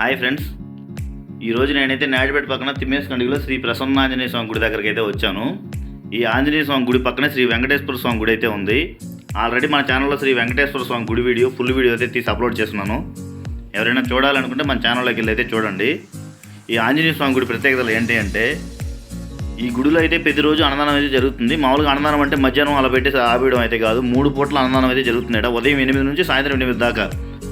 Hi friends. ఈరోజు నేనైతే నాయుడుపేట పక్కన తిమ్మేసుకండిలో శ్రీ ప్రసన్న ఆంజనేయ స్వామి గుడి దగ్గరికి అయితే వచ్చాను. ఈ ఆంజనేయ స్వామి గుడి పక్కనే శ్రీ వెంకటేశ్వర స్వామి గుడి అయితే ఉంది. ఆల్రెడీ మన ఛానల్లో శ్రీ వెంకటేశ్వర స్వామి గుడి వీడియో ఫుల్ వీడియో అయితే తీసి అప్లోడ్ చేస్తున్నాను. ఎవరైనా చూడాలనుకుంటే మన ఛానల్లోకి వెళ్ళి అయితే చూడండి. ఈ ఆంజనేయ స్వామి గుడి ప్రత్యేకతలు ఏంటి అంటే ఈ గుడిలో అయితే ప్రతిరోజు అన్నదానం అయితే జరుగుతుంది. మామూలుగా అన్నదానం అంటే మధ్యాహ్నం అలా పెట్టేసి ఆపేయడం అయితే కాదు. మూడు పూట్ల అన్నదానం అయితే జరుగుతుంది ఉదయం ఎనిమిది నుంచి సాయంత్రం ఎనిమిది దాకా.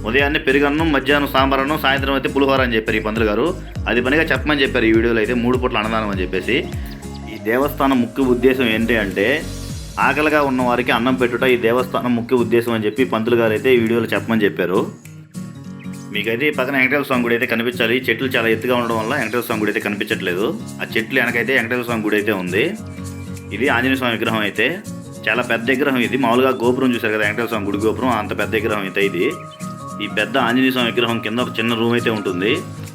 ఉదయాన్నే పెరుగన్నం మధ్యాహ్నం సాంబార్ అన్నం సాయంత్రం అయితే పులిహోర అని చెప్పారు ఈ పంతులు గారు. అది పనిగా చెప్పమని చెప్పారు ఈ వీడియోలో అయితే మూడు పూట్ల అన్నదానం అని చెప్పేసి. ఈ దేవస్థానం ముఖ్య ఉద్దేశం ఏంటి అంటే ఆకలిగా ఉన్న వారికి అన్నం పెట్టుట ఈ దేవస్థానం ముఖ్య ఉద్దేశం అని చెప్పి పంతులు గారు అయితే ఈ వీడియోలో చెప్పమని చెప్పారు. మీకైతే ఈ పక్కన వెంకటేశ్వర స్వామి గుడి అయితే కనిపించాలి. ఈ చెట్లు చాలా ఎత్తుగా ఉండడం వల్ల వెంకటేశ్వర స్వామి గుడి అయితే కనిపించట్లేదు. ఆ చెట్లు వెనకైతే వెంకటేశ్వర స్వామి గుడి అయితే ఉంది. ఇది ఆంజనేయ స్వామి విగ్రహం అయితే. చాలా పెద్ద విగ్రహం ఇది. మామూలుగా గోపురం చూశారు కదా వెంకటేశ్వర స్వామి గుడి గోపురం. అంత పెద్ద విగ్రహం అయితే ఇది. ఈ పెద్ద ఆంజనేయ స్వామి విగ్రహం కింద ఒక చిన్న రూమ్ అయితే ఉంటుంది.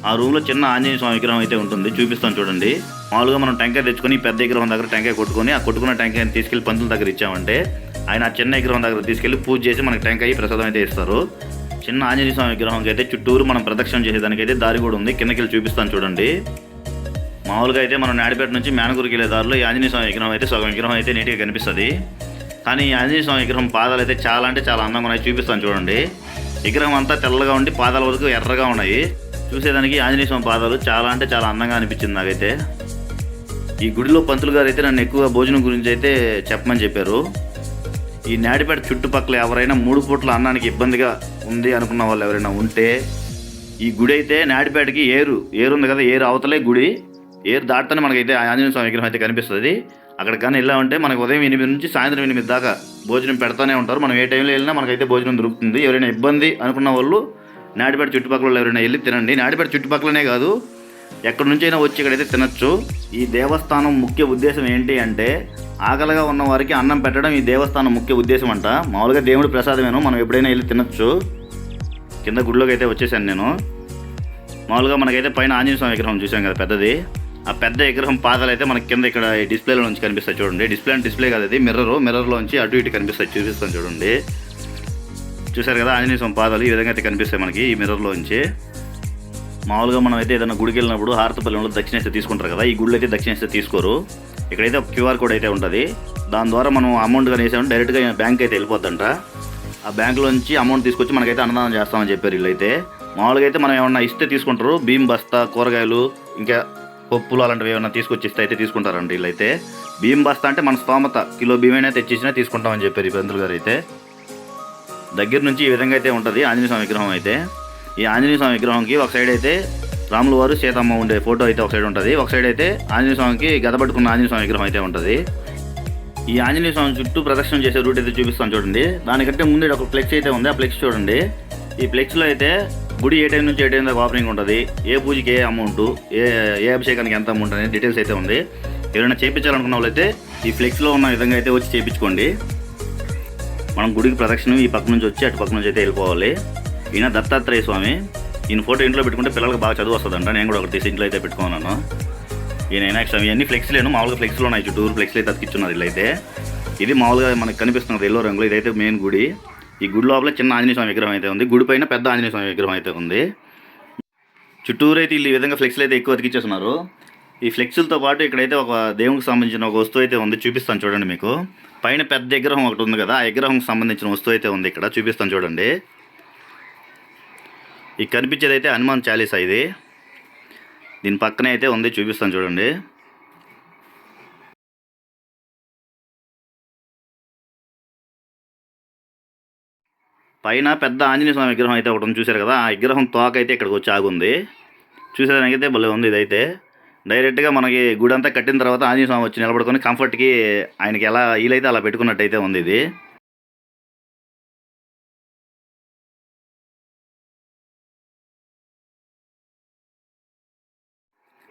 ఆ రూమ్లో చిన్న ఆంజనేయ స్వామి విగ్రహం అయితే ఉంటుంది. చూపిస్తాను చూడండి. మామూలుగా మనం టెంకాయ తెచ్చుకొని పెద్ద విగ్రహం దగ్గర టెంకాయ కొట్టుకొని ఆ కొట్టుకున్న టెంకాయని తీసుకెళ్ళి పంతుల దగ్గర ఇచ్చామంటే ఆయన ఆ చిన్న విగ్రహం దగ్గర తీసుకెళ్ళి పూజ చేసి మనకి టెంకాయ ప్రసాదం అయితే ఇస్తారు. చిన్న ఆంజనేయ స్వామి విగ్రహంకి అయితే చుట్టూరు మనం ప్రదక్షిణ చేసేదానికైతే దారి కూడా ఉంది. కిందకెళ్ళి చూపిస్తాను చూడండి. మామూలుగా అయితే మనం నాడిపేట నుంచి మేనగురికి వెళ్ళే దారిలో ఈ ఆంజనేయ స్వామి విగ్రహం అయితే సగం విగ్రహం అయితే నీట్గా కనిపిస్తుంది. కానీ ఈ ఆంజనేయ స్వామి విగ్రహం పాదాలు అయితే చాలా అంటే చాలా అందంగా ఉన్నాయి. చూపిస్తాను చూడండి. విగ్రహం అంతా తెల్లగా ఉండి పాదాల వరకు ఎర్రగా ఉన్నాయి. చూసేదానికి ఆంజనేయ స్వామి పాదాలు చాలా అంటే చాలా అందంగా అనిపించింది నాకైతే. ఈ గుడిలో పంతులు గారు అయితే నన్ను ఎక్కువ భోజనం గురించి అయితే చెప్పమని చెప్పారు. ఈ నాడిపేట చుట్టుపక్కల ఎవరైనా మూడు పూట్ల అన్నానికి ఇబ్బందిగా ఉంది అనుకున్న వాళ్ళు ఎవరైనా ఉంటే ఈ గుడి అయితే నాడిపేటకి ఏరు. ఏరు ఉంది కదా ఏరు అవతలే గుడి. ఏరు దాటితేనే మనకైతే ఆంజనేయ స్వామి విగ్రహం అయితే కనిపిస్తుంది. అక్కడ కానీ వెళ్ళామంటే మనకు ఉదయం ఎనిమిది నుంచి సాయంత్రం ఎనిమిది దాకా భోజనం పెడతానే ఉంటారు. మనం ఏ టైంలో వెళ్ళినా మనకైతే భోజనం దొరుకుతుంది. ఎవరైనా ఇబ్బంది అనుకున్న వాళ్ళు నాడిపేట చుట్టుపక్కల ఎవరైనా వెళ్ళి తినండి. నాడిపేట చుట్టుపక్కలనే కాదు ఎక్కడి నుంచైనా వచ్చి ఇక్కడైతే తినచ్చు. ఈ దేవస్థానం ముఖ్య ఉద్దేశం ఏంటి అంటే ఆకలిగా ఉన్న వారికి అన్నం పెట్టడం ఈ దేవస్థానం ముఖ్య ఉద్దేశం అంట. మామూలుగా దేవుడి ప్రసాదమేను. మనం ఎప్పుడైనా వెళ్ళి తినచ్చు. కింద గుడిలోకి అయితే వచ్చేసాను నేను. మామూలుగా మనకైతే పైన ఆంజనేయ స్వామి విగ్రహం చూసాం కదా పెద్దది. ఆ పెద్ద విగ్రహం పాదాలు అయితే మనకి కింద ఇక్కడ ఈ డిస్ప్లేలో నుంచి కనిపిస్తాయి చూడండి. డిస్ప్లే అంటే డిస్ప్లే కాదు అది మిర్రర్ మిర్రర్లోంచి అటు ఇటు కనిపిస్తాయి చూపిస్తాను చూడండి. చూసారు కదా ఆంజనేయ స్వామి పాదాలు ఈ విధంగా అయితే కనిపిస్తాయి మనకి ఈ మిర్రర్లోంచి మామూలుగా మనం అయితే ఏదైనా గుడికి వెళ్ళినప్పుడు హారతపల్లిలో దక్షిణేస్తే తీసుకుంటారు కదా ఈ గుడిలో అయితే దక్షిణేస్తే తీసుకోరు. ఇక్కడైతే ఒక క్యూఆర్ కోడ్ అయితే ఉంటుంది. దాని ద్వారా మనం అమౌంట్ కానీ వేసామంటే డైరెక్ట్గా బ్యాంక్ అయితే వెళ్ళిపోద్దంట. ఆ బ్యాంకులోంచి అమౌంట్ తీసుకొచ్చి మనకైతే అన్నదానం చేస్తామని చెప్పారు వీళ్ళైతే. మామూలుగా అయితే మనం ఏమన్నా ఇస్తే తీసుకుంటారు. బియ్యం బస్తా కూరగాయలు ఇంకా పప్పులు అలాంటివి ఏమైనా తీసుకొచ్చిస్తే అయితే తీసుకుంటారండి వీళ్ళైతే. బియ్యం బస్తా అంటే మన స్తోమత. కిలో బియ్యమైనా తెచ్చిచ్చినా తీసుకుంటామని చెప్పారు ఈ పెందులు గారు అయితే. దగ్గర నుంచి ఈ విధంగా అయితే ఉంటుంది. ఆంజనేయ స్వామి విగ్రహం అయితే. ఈ ఆంజనేయ స్వామి విగ్రహంకి ఒక సైడ్ అయితే రాముల వారు సీతమ్మ ఉండే ఫోటో అయితే ఒక సైడ్ ఉంటుంది. ఒక సైడ్ అయితే ఆంజనేయ స్వామికి గదపట్టుకున్న ఆంజనేయ స్వామి విగ్రహం అయితే ఉంటుంది. ఈ ఆంజనేయ స్వామి చుట్టూ ప్రదక్షిణ చేసే రూట్ అయితే చూపిస్తాను చూడండి. దానికంటే ముందు ఒక ఫ్లెక్స్ అయితే ఉంది. ఆ ఫ్లెక్స్ చూడండి. ఈ ఫ్లెక్స్లో అయితే గుడి ఏ టైం నుంచి ఏ టైం దాకా ఓపెనింగ్ ఉంటుంది ఏ పూజకి ఏ అమౌంట్ ఏ ఏ అభిషేకానికి ఎంత అమౌంట్ అనేది డీటెయిల్స్ అయితే ఉంది. ఎవరైనా చేయించాలనుకున్న వాళ్ళైతే ఈ ఫ్లెక్స్లో ఉన్న విధంగా అయితే వచ్చి చేయించుకోండి మనం గుడికి ప్రదక్షిణం ఈ పక్క నుంచి వచ్చి అటు పక్క నుంచి అయితే వెళ్ళిపోవాలి. ఈయన దత్తాత్రేయ స్వామి ఈయన ఫోటో ఇంట్లో పెట్టుకుంటే పిల్లలకు బాగా చదువు వస్తుందంట నేను కూడా ఒకటి తీసి ఇంట్లో అయితే పెట్టుకున్నాను ఈయన వినాయక స్వామి ఇవన్నీ ఫ్లెక్స్లేను మామూలుగా ఫ్లెక్స్లో ఉన్నాయి చుట్టూరు ఫ్లెక్స్లు అయితే అతికిచ్చున్నారు ఇల్లు అయితే. ఇది మామూలుగా మనకు కనిపిస్తున్నది ఎల్లో రంగులో ఇదైతే మెయిన్ గుడి. ఈ గుడి లోపల చిన్న ఆంజనేయ స్వామి విగ్రహం అయితే ఉంది. గుడి పైన పెద్ద ఆంజనేయ స్వామి విగ్రహం అయితే ఉంది. చుట్టూరు అయితే వీళ్ళు ఈ విధంగా ఫ్లెక్స్లు అయితే ఎక్కువ అతికిచ్చేస్తున్నారు. ఈ ఫ్లెక్స్లతో పాటు ఇక్కడైతే ఒక దేవునికి సంబంధించిన ఒక వస్తువు అయితే ఉంది. చూపిస్తాను చూడండి మీకు. పైన పెద్ద విగ్రహం ఒకటి ఉంది కదా ఆ విగ్రహంకి సంబంధించిన వస్తువు అయితే ఉంది ఇక్కడ. చూపిస్తాను చూడండి. ఈ కనిపించేది అయితే హనుమాన్ చాలీసా ఇది. దీని పక్కనే అయితే ఉంది. చూపిస్తాను చూడండి. పైన పెద్ద ఆంజనేయ స్వామి విగ్రహం అయితే ఒకటి చూశారు కదా? ఆ విగ్రహం తోక అయితే ఇక్కడికి వచ్చి ఆగుంది. చూసేదానికి అయితే భలే ఉంది ఇదైతే. డైరెక్ట్గా మనకి గుడి అంతా కట్టిన తర్వాత ఆంజనేయ స్వామి వచ్చి నిలబడుకొని కంఫర్ట్కి ఆయనకి ఎలా వీలైతే అలా పెట్టుకున్నట్టయితే ఉంది ఇది.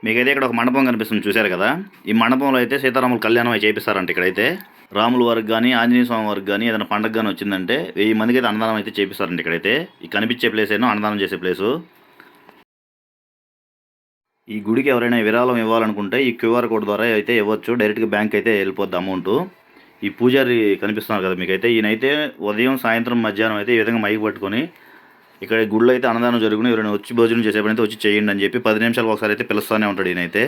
మీకైతే ఇక్కడ ఒక మండపం కనిపిస్తుంది చూశారు కదా? ఈ మండపంలో అయితే సీతారాములు కళ్యాణం అయి చేపిస్తారంట ఇక్కడైతే. రాముల వారికి కానీ ఆంజనేయ స్వామి వారికి కానీ ఏదైనా పండగ కానీ వచ్చిందంటే వెయ్యి మందికి అయితే అన్నదానం అయితే చేపిస్తారండి ఇక్కడైతే. ఈ కనిపించే ప్లేస్ ఏమో అన్నదానం చేసే ప్లేసు ఈ గుడికి ఎవరైనా విరాళం ఇవ్వాలనుకుంటే ఈ క్యూఆర్ కోడ్ ద్వారా అయితే ఇవ్వచ్చు. డైరెక్ట్గా బ్యాంక్ అయితే వెళ్ళిపోద్ది అమౌంట్. ఈ పూజారి కనిపిస్తున్నారు కదా మీకైతే. ఈయనైతే ఉదయం సాయంత్రం మధ్యాహ్నం అయితే ఈ విధంగా మైకి పట్టుకొని ఇక్కడ గుళ్ళు అయితే అన్నదానం జరుగును ఎవరైనా వచ్చి భోజనం చేసేప్పుడైతే వచ్చి చేయండి అని చెప్పి పది నిమిషాలకు ఒకసారి అయితే పిలుస్తూనే ఉంటాడు ఈయనైతే.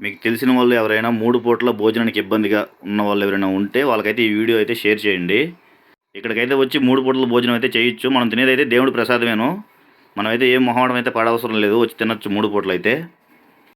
మీకు తెలిసిన వాళ్ళు ఎవరైనా మూడు పూట్ల భోజనానికి ఇబ్బందిగా ఉన్న వాళ్ళు ఎవరైనా ఉంటే వాళ్ళకైతే ఈ వీడియో అయితే షేర్ చేయండి. ఇక్కడికైతే వచ్చి మూడు పూటల భోజనం అయితే చేయొచ్చు. మనం తినేదైతే దేవుడి ప్రసాదమేను. మనమైతే ఏం మొహమాటం అయితే పడవసరం లేదు వచ్చి తినొచ్చు మూడు పూటలు అయితే